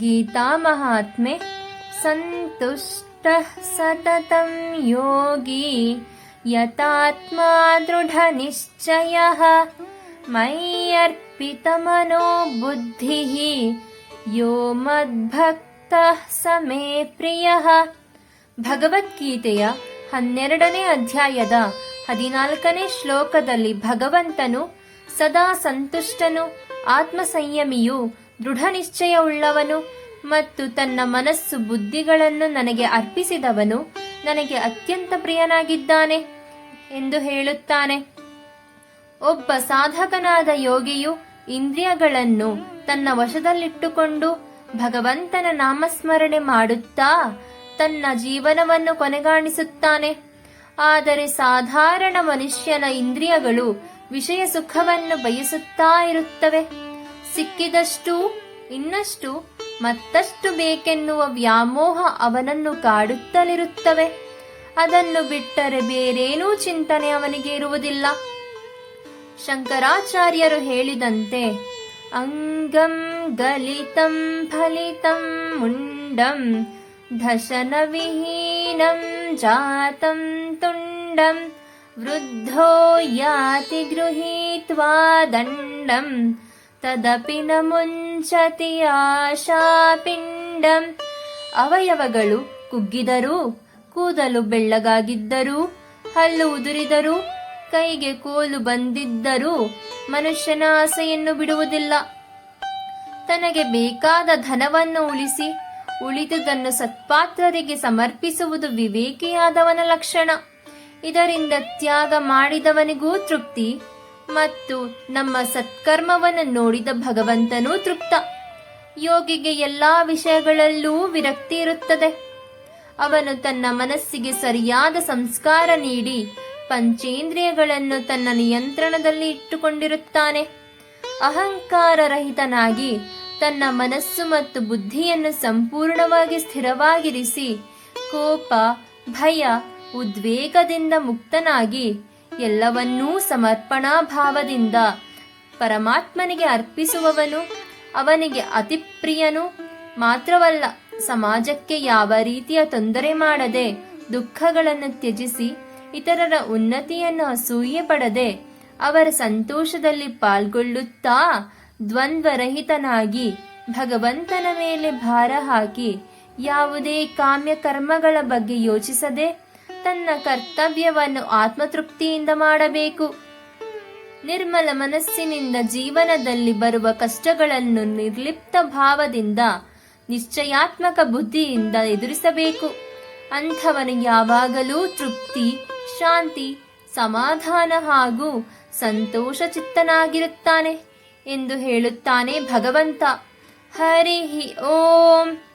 गीतामहात्म्ये सन्तुष्टः सततं योगी यतात्मा दृढनिश्चयः मय्यर्पितमनो बुद्धिः यो ಮದ್ಭಕ್ತಃ ಸಮೇ ಪ್ರಿಯಃ ಭಗವದ್ಗೀತೆಯ ಹನ್ನೆರಡನೇ ಅಧ್ಯಾಯದ ಹದಿನಾಲ್ಕನೇ ಶ್ಲೋಕದಲ್ಲಿ ಭಗವಂತನು ಸದಾ ಸಂತುಷ್ಟನು ಆತ್ಮ ಸಂಯಮಿಯು ದೃಢ ನಿಶ್ಚಯವುಳ್ಳವನು ಮತ್ತು ತನ್ನ ಮನಸ್ಸು ಬುದ್ಧಿಗಳನ್ನು ನನಗೆ ಅರ್ಪಿಸಿದವನು ನನಗೆ ಅತ್ಯಂತ ಪ್ರಿಯನಾಗಿದ್ದಾನೆ ಎಂದು ಹೇಳುತ್ತಾನೆ. ಒಬ್ಬ ಸಾಧಕನಾದ ಯೋಗಿಯು ಇಂದ್ರಿಯಗಳನ್ನು ತನ್ನ ವಶದಲ್ಲಿಟ್ಟುಕೊಂಡು ಭಗವಂತನ ನಾಮಸ್ಮರಣೆ ಮಾಡುತ್ತಾ ತನ್ನ ಜೀವನವನ್ನು ಕೊನೆಗಾಣಿಸುತ್ತಾನೆ. ಆದರೆ ಸಾಧಾರಣ ಮನುಷ್ಯನ ಇಂದ್ರಿಯಗಳು ವಿಷಯ ಸುಖವನ್ನು ಬಯಸುತ್ತಾ ಇರುತ್ತವೆ. ಸಿಕ್ಕಿದಷ್ಟು, ಇನ್ನಷ್ಟು, ಮತ್ತಷ್ಟು ಬೇಕೆನ್ನುವ ವ್ಯಾಮೋಹ ಅವನನ್ನು ಕಾಡುತ್ತಲಿರುತ್ತವೆ. ಅದನ್ನು ಬಿಟ್ಟರೆ ಬೇರೇನೂ ಚಿಂತನೆ ಅವನಿಗೆ ಇರುವುದಿಲ್ಲ. ಶಂಕರಾಚಾರ್ಯರು ಹೇಳಿದಂತೆ, ಅಂಗಂ ಗಲಿತಂ ಫಲಿತಂ ಮುಂಡಂ ದಶನ ವಿಹೀನಂ ಜಾತಂ ತುಂಡಂ, ವೃದ್ಧೋ ಯಾತಿ ಗೃಹೀತ್ವಾ ದಂಡಂ ತದಪಿ ನ ಮುಂಚತಿ ಆಶಾಪಿಂಡಂ. ಅವಯವಗಳು ಕುಗ್ಗಿದರೂ, ಕೂದಲು ಬೆಳ್ಳಗಾಗಿದ್ದರೂ, ಹಲ್ಲು ಉದುರಿದರೂ, ಕೈಗೆ ಕೋಲು ಬಂದಿದ್ದರೂ ಮನುಷ್ಯನ ಆಸೆಯನ್ನು ಬಿಡುವುದಿಲ್ಲ. ತನಗೆ ಬೇಕಾದ ಧನವನ್ನು ಉಳಿಸಿ, ಉಳಿದುದನ್ನು ಸತ್ಪಾತ್ರರಿಗೆ ಸಮರ್ಪಿಸುವುದು ವಿವೇಕಿಯಾದವನ ಲಕ್ಷಣ. ಇದರಿಂದ ತ್ಯಾಗ ಮಾಡಿದವನಿಗೂ ತೃಪ್ತಿ. ಮತ್ತು ನಮ್ಮ ಸತ್ಕರ್ಮವನ್ನು ನೋಡಿದ ಭಗವಂತನೂ ತೃಪ್ತ. ಯೋಗಿಗೆ ಎಲ್ಲಾ ವಿಷಯಗಳಲ್ಲೂ ವಿರಕ್ತಿ ಇರುತ್ತದೆ. ಅವನು ತನ್ನ ಮನಸ್ಸಿಗೆ ಸರಿಯಾದ ಸಂಸ್ಕಾರ ನೀಡಿ ಪಂಚೇಂದ್ರಿಯಗಳನ್ನು ತನ್ನ ನಿಯಂತ್ರಣದಲ್ಲಿ ಇಟ್ಟುಕೊಂಡಿರುತ್ತಾನೆ. ಅಹಂಕಾರ ರಹಿತನಾಗಿ ತನ್ನ ಮನಸ್ಸು ಮತ್ತು ಬುದ್ಧಿಯನ್ನು ಸಂಪೂರ್ಣವಾಗಿ ಸ್ಥಿರವಾಗಿರಿಸಿ ಕೋಪ, ಭಯ, ಉದ್ವೇಗದಿಂದ ಮುಕ್ತನಾಗಿ ಎಲ್ಲವನ್ನೂ ಸಮರ್ಪಣಾ ಭಾವದಿಂದ ಪರಮಾತ್ಮನಿಗೆ ಅರ್ಪಿಸುವವನು, ಅವನಿಗೆ ಅತಿ ಪ್ರಿಯನು ಮಾತ್ರವಲ್ಲ ಸಮಾಜಕ್ಕೆ ಯಾವ ರೀತಿಯ ತೊಂದರೆ ಮಾಡದೆ ದುಃಖಗಳನ್ನು ತ್ಯಜಿಸಿ ಇತರರ ಉನ್ನತಿಯನ್ನು ಅಸೂಯೆ ಪಡದೆ ಅವರ ಸಂತೋಷದಲ್ಲಿ ಪಾಲ್ಗೊಳ್ಳುತ್ತಾ ದ್ವಂದ್ವರಹಿತನಾಗಿ ಭಗವಂತನ ಮೇಲೆ ಭಾರ ಹಾಕಿ ಯಾವುದೇ ಕಾಮ್ಯ ಕರ್ಮಗಳ ಬಗ್ಗೆ ಯೋಚಿಸದೆ ತನ್ನ ಕರ್ತವ್ಯವನ್ನು ಆತ್ಮತೃಪ್ತಿಯಿಂದ ಮಾಡಬೇಕು. ನಿರ್ಮಲ ಮನಸ್ಸಿನಿಂದ ಜೀವನದಲ್ಲಿ ಬರುವ ಕಷ್ಟಗಳನ್ನು ನಿರ್ಲಿಪ್ತ ಭಾವದಿಂದ, ನಿಶ್ಚಯಾತ್ಮಕ ಬುದ್ಧಿಯಿಂದ ಎದುರಿಸಬೇಕು. ಅಂಥವನು ಯಾವಾಗಲೂ ತೃಪ್ತಿ, ಶಾಂತಿ, ಸಮಾಧಾನ ಹಾಗೂ ಸಂತೋಷ ಚಿತ್ತನಾಗಿರುತ್ತಾನೆ ಎಂದು ಹೇಳುತ್ತಾನೆ ಭಗವಂತ. ಹರಿ ಓಂ.